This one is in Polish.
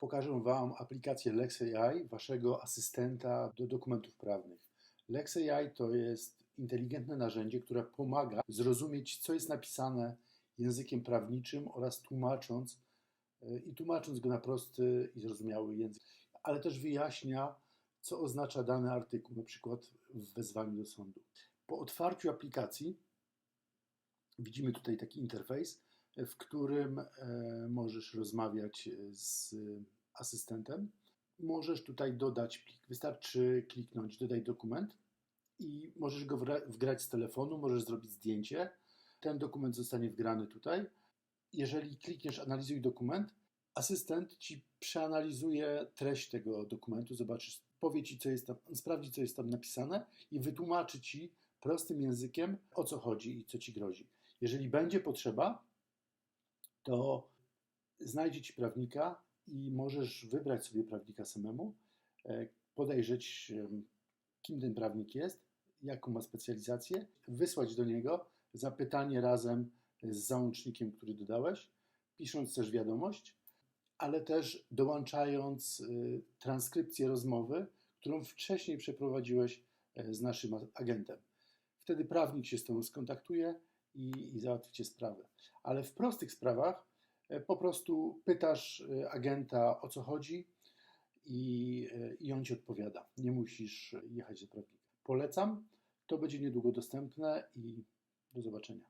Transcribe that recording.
pokażę Wam aplikację LexAI, Waszego asystenta do dokumentów prawnych. LexAI to jest inteligentne narzędzie, które pomaga zrozumieć, co jest napisane językiem prawniczym oraz tłumacząc i tłumacząc go na prosty i zrozumiały język, ale też wyjaśnia, co oznacza dany artykuł, na przykład w wezwaniu do sądu. Po otwarciu aplikacji widzimy tutaj taki interfejs, w którym e, możesz rozmawiać z asystentem. Możesz tutaj dodać plik. Wystarczy kliknąć dodaj dokument i możesz go wgrać z telefonu, możesz zrobić zdjęcie. Ten dokument zostanie wgrany tutaj. Jeżeli klikniesz analizuj dokument, asystent ci przeanalizuje treść tego dokumentu, zobaczysz, powie ci, co jest tam, sprawdzi, co jest tam napisane i wytłumaczy ci prostym językiem, o co chodzi i co ci grozi. Jeżeli będzie potrzeba, to znajdzie ci prawnika i możesz wybrać sobie prawnika samemu, e, podejrzeć, kim ten prawnik jest, jaką ma specjalizację, wysłać do niego zapytanie razem z załącznikiem, który dodałeś, pisząc też wiadomość, ale też dołączając y, transkrypcję rozmowy, którą wcześniej przeprowadziłeś e, z naszym agentem. Wtedy prawnik się z Tobą skontaktuje i, i załatwi Cię sprawę. Ale w prostych sprawach e, po prostu pytasz e, agenta o co chodzi i, i on Ci odpowiada. Nie musisz jechać do prawnika. Polecam, to będzie niedługo dostępne i do zobaczenia.